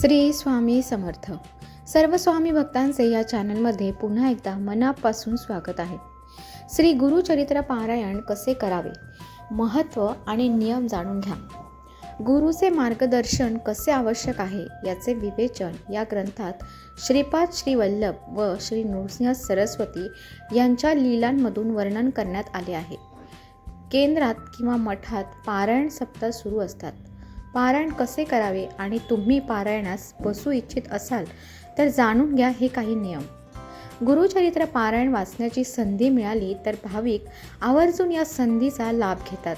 श्री स्वामी समर्थ. सर्व स्वामी भक्तांचे या चॅनलमध्ये पुन्हा एकदा मनापासून स्वागत आहे. श्री गुरुचरित्र पारायण कसे करावे? महत्त्व आणि नियम जाणून घ्या. गुरुचे मार्गदर्शन कसे आवश्यक आहे याचे विवेचन या ग्रंथात श्रीपाद श्री वल्लभ व श्री नृसिंह सरस्वती यांच्या लीलांमधून वर्णन करण्यात आले आहे. केंद्रात किंवा मठात पारायण सप्ताह सुरू असतात. पारायण कसे करावे आणि तुम्ही पारायणास बसू इच्छित असाल तर जाणून घ्या हे काही नियम. गुरुचरित्र पारायण वाचण्याची संधी मिळाली तर भाविक आवर्जून या संधीचा लाभ घेतात.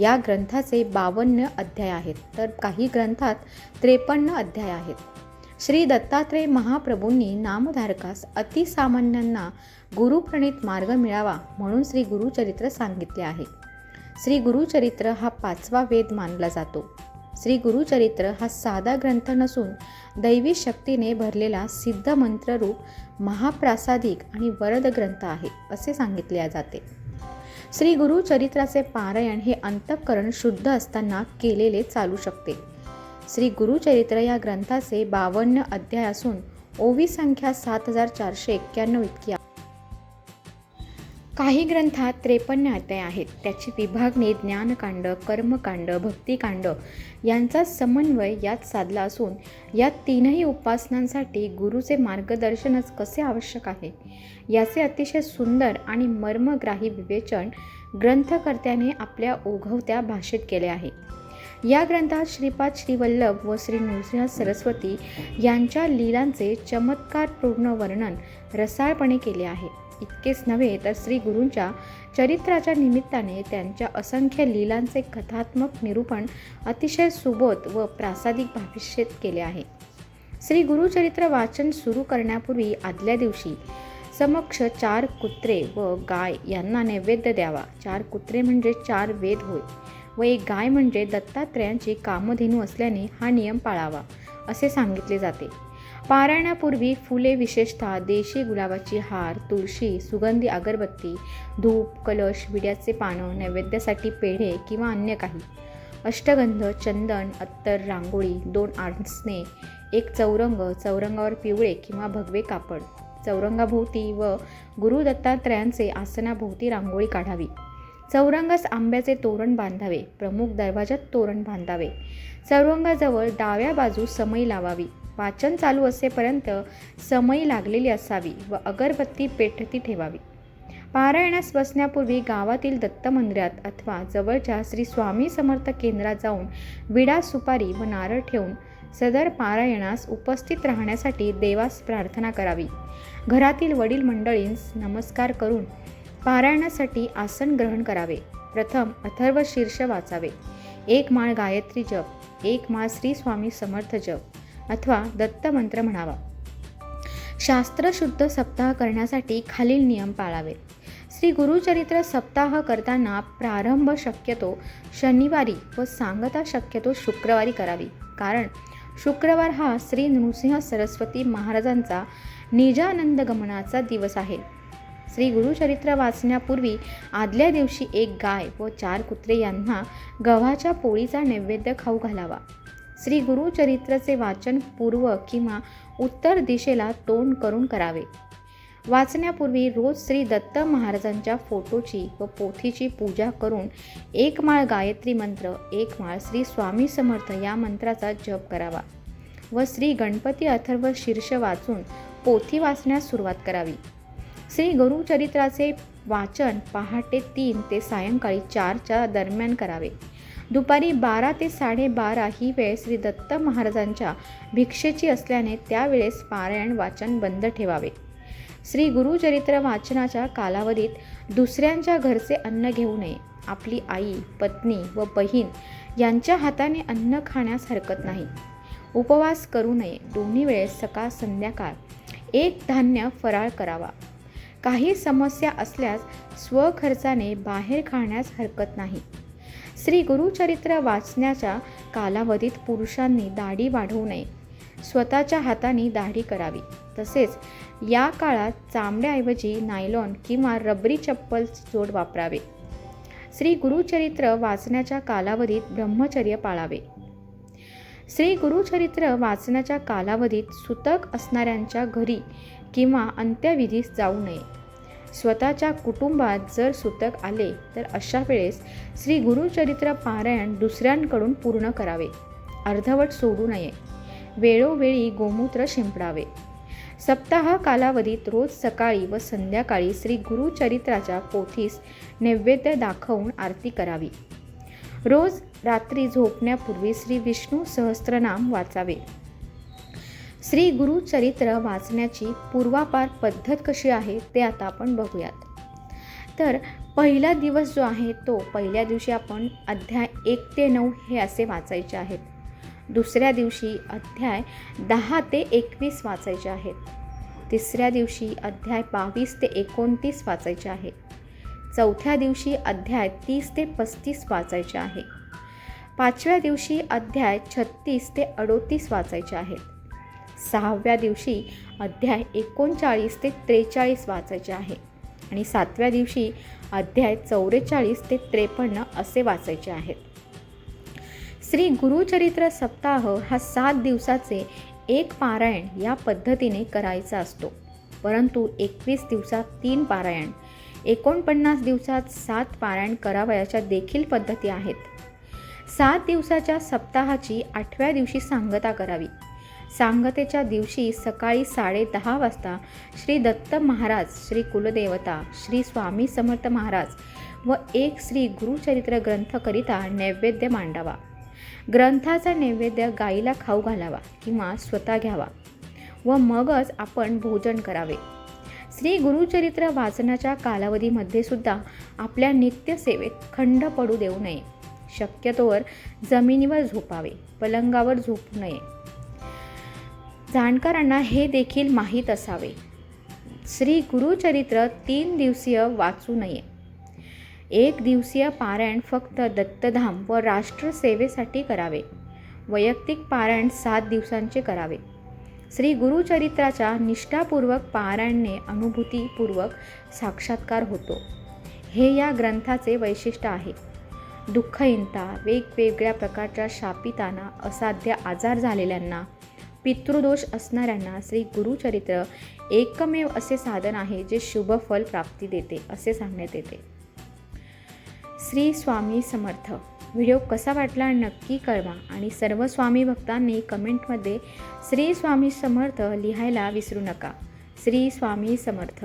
या ग्रंथाचे बावन्न अध्याय आहेत तर काही ग्रंथात त्रेपन्न अध्याय आहेत. श्री दत्तात्रेय महाप्रभूंनी नामधारकास अतिसामान्यांना गुरुप्रणित मार्ग मिळावा म्हणून श्री गुरुचरित्र सांगितले आहे. श्री गुरुचरित्र हा पाचवा वेद मानला जातो. श्री गुरुचरित्र हा साधा ग्रंथ नसून दैवी शक्तीने भरलेला सिद्ध मंत्ररूप महाप्रासादिक आणि वरद ग्रंथ आहे असे सांगितले जाते. श्री गुरुचरित्राचे पारायण हे अंतःकरण शुद्ध असताना केलेले चालू शकते. श्री गुरुचरित्र या ग्रंथाचे बावन्न अध्याय असून ओवी संख्या सात हजार चारशे एक्क्याण्णव इतकी आहे. काही ग्रंथात त्रेपन्न अध्याय आहेत. त्याची विभागणी ज्ञानकांड कर्मकांड भक्तिकांड यांचा समन्वय यात साधला असून या तीनही उपासनांसाठी गुरुचे मार्गदर्शनच कसे आवश्यक आहे? याचे अतिशय सुंदर आणि मर्मग्राही विवेचन ग्रंथकर्त्याने आपल्या ओघवत्या भाषेत केले आहे. या ग्रंथात श्रीपाद श्रीवल्लभ व श्री नृसिंह सरस्वती यांच्या लीलांचे चमत्कारपूर्ण वर्णन रसाळपणे केले आहे. इतकेच नव्हे तर श्री गुरूंच्या चरित्राच्या निमित्ताने त्यांच्या असंख्य लीलांचे कथात्मक निरूपण अतिशय सुबोध व प्रासादिक भविष्यत केले आहे. श्री गुरुचरित्र वाचन सुरू करण्यापूर्वी आदल्या दिवशी समक्ष चार कुत्रे व गाय यांना नैवेद्य द्यावा. चार कुत्रे म्हणजे चार वेद होय व एक गाय म्हणजे दत्तात्रयांची कामधेनू असल्याने हा नियम पाळावा असे सांगितले जाते. पारायणापूर्वी फुले विशेषतः देशी गुलाबाची हार तुळशी सुगंधी अगरबत्ती धूप कलश विड्याचे पानं नैवेद्यासाठी पेढे किंवा अन्य काही. अष्टगंध चंदन अत्तर रांगोळी दोन आडसणे एक चौरंग चौरंगावर पिवळे किंवा भगवे कापड चौरंगाभोवती व गुरु दत्तात्रयांचे आसनाभोवती रांगोळी काढावी. चौरंगास आंब्याचे तोरण बांधावे प्रमुख दरवाजात तोरण बांधावे. चौरंगाजवळ डाव्या बाजू समई लावावी. वाचन चालू असेपर्यंत समयी लागलेली असावी व अगरबत्ती पेटती ठेवावी. पारायणास बसण्यापूर्वी गावातील दत्त मंदिरात अथवा जवळच्या श्री स्वामी समर्थ केंद्रात जाऊन विडा सुपारी व नारळ ठेवून सदर पारायणास उपस्थित राहण्यासाठी देवास प्रार्थना करावी. घरातील वडील मंडळींस नमस्कार करून पारायणासाठी आसन ग्रहण करावे. प्रथम अथर्व शीर्ष वाचावे. एक माळ गायत्री जप एक माळ श्री स्वामी समर्थ जप अथवा दत्त मंत्र म्हणावा. शास्त्रशुद्ध सप्ताह करण्यासाठी खालील नियम पाळावे. श्री गुरुचरित्र सप्ताह करताना प्रारंभ शक्यतो शनिवारी व सांगता शक्यतो शुक्रवारी करावी. कारण शुक्रवार हा श्री नृसिंह सरस्वती महाराजांचा निजानंद गमनाचा दिवस आहे. श्री गुरुचरित्र वाचण्यापूर्वी आदल्या दिवशी एक गाय व चार कुत्रे यांना गव्हाच्या पोळीचा नैवेद्य खाऊ घालावा. श्री गुरुचरित्राचे वाचन पूर्व किंवा उत्तर दिशेला तोंड करून करावे. वाचण्यापूर्वी रोज श्री दत्त महाराजांच्या फोटोची व पोथीची पूजा करून एक माळ गायत्री मंत्र एक माळ श्री स्वामी समर्थ या मंत्राचा जप करावा व श्री गणपती अथर्व शीर्ष वाचून पोथी वाचण्यास सुरुवात करावी. श्री गुरुचरित्राचे वाचन पहाटे तीन ते सायंकाळी चारच्या दरम्यान करावे. दुपारी बारा ते साडेबारा ही वेळ श्री दत्त महाराजांच्या भिक्षेची असल्याने त्यावेळेस पारायण वाचन बंद ठेवावे. श्री गुरुचरित्र वाचनाच्या कालावधीत दुसऱ्यांच्या घरचे अन्न घेऊ नये. आपली आई पत्नी व बहीण यांच्या हाताने अन्न खाण्यास हरकत नाही. उपवास करू नये. दोन्ही वेळेस सकाळ संध्याकाळ एक धान्य फराळ करावा. काही समस्या असल्यास स्वखर्चाने बाहेर खाण्यास हरकत नाही. श्री गुरुचरित्र वाचण्याच्या कालावधीत पुरुषांनी दाढी वाढवू नये. स्वतःच्या हाताने दाढी करावी. तसेच या काळात चामड्याऐवजी नायलॉन किंवा रबरी चप्पल जोड वापरावे. श्री गुरुचरित्र वाचण्याच्या कालावधीत ब्रह्मचर्य पाळावे. श्री गुरुचरित्र वाचण्याच्या कालावधीत सुतक असणाऱ्यांच्या घरी किंवा अंत्यविधीस जाऊ नये. स्वतःच्या कुटुंबात जर सुतक आले तर अशा वेळेस श्री गुरुचरित्र पारायण दुसऱ्यांकडून पूर्ण करावे. अर्धवट सोडू नये. वेळोवेळी गोमूत्र शिंपडावे. सप्ताह कालावधीत रोज सकाळी व संध्याकाळी श्री गुरुचरित्राच्या पोथीस नैवेद्य दाखवून आरती करावी. रोज रात्री झोपण्यापूर्वी श्री विष्णू सहस्त्रनाम वाचावे. श्री गुरुचरित्र वाचण्याची पूर्वापार पद्धत कशी आहे ते आता आपण बघूयात. तर पहिला दिवस जो आहे तो पहिल्या दिवशी आपण अध्याय एक ते नऊ हे असे वाचायचे आहेत. दुसऱ्या दिवशी अध्याय दहा ते एकवीस वाचायचे आहेत. तिसऱ्या दिवशी अध्याय बावीस ते एकोणतीस वाचायचे आहे. चौथ्या दिवशी अध्याय तीस ते पस्तीस वाचायचे आहे. पाचव्या दिवशी अध्याय छत्तीस ते अडोतीस वाचायचे आहेत. सहाव्या दिवशी अध्याय एकोणचाळीस ते त्रेचाळीस वाचायचे आहे. आणि सातव्या दिवशी अध्याय चौवेचाळीस ते त्रेपन्न असे वाचायचे आहेत. श्री गुरुचरित्र सप्ताह हा सात दिवसाचे एक पारायण या पद्धतीने करायचा असतो. परंतु एकवीस दिवसात तीन पारायण एकोणपन्नास दिवसात सात पारायण करावयाच्या देखील पद्धती आहेत. सात दिवसाच्या सप्ताहाची आठव्या दिवशी सांगता करावी. सांगतेच्या दिवशी सकाळी साडे दहा वाजता श्री दत्त महाराज श्री कुलदेवता श्री स्वामी समर्थ महाराज व एक श्री गुरुचरित्र ग्रंथकरिता नैवेद्य मांडावा. ग्रंथाचा नैवेद्य गाईला खाऊ घालावा किंवा स्वतः घ्यावा व मगच आपण भोजन करावे. श्री गुरुचरित्र वाचनाच्या कालावधीमध्ये सुद्धा आपल्या नित्यसेवेत खंड पडू देऊ नये. शक्यतोवर जमिनीवर झोपावे पलंगावर झोपू नये. जाणकारांना हे देखील माहीत असावे. श्री गुरुचरित्र तीन दिवसीय वाचू नये. एक दिवसीय पारायण फक्त दत्तधाम व राष्ट्रसेवेसाठी करावे. वैयक्तिक पारायण सात दिवसांचे करावे. श्री गुरुचरित्राच्या निष्ठापूर्वक पारायणने अनुभूतीपूर्वक साक्षात्कार होतो. हे या ग्रंथाचे वैशिष्ट्य आहे. दुःखहीनता वेगवेगळ्या प्रकारच्या शापितांना असाध्य आजार झालेल्यांना पितृदोष असणाऱ्यांना श्री गुरुचरित्र एकमेव असे साधन आहे जे शुभ फल प्राप्ती देते असे सांगण्यात येते. श्री स्वामी समर्थ. व्हिडिओ कसा वाटला नक्की कळवा आणि सर्व स्वामी भक्तांनी कमेंटमध्ये श्री स्वामी समर्थ लिहायला विसरू नका. श्री स्वामी समर्थ.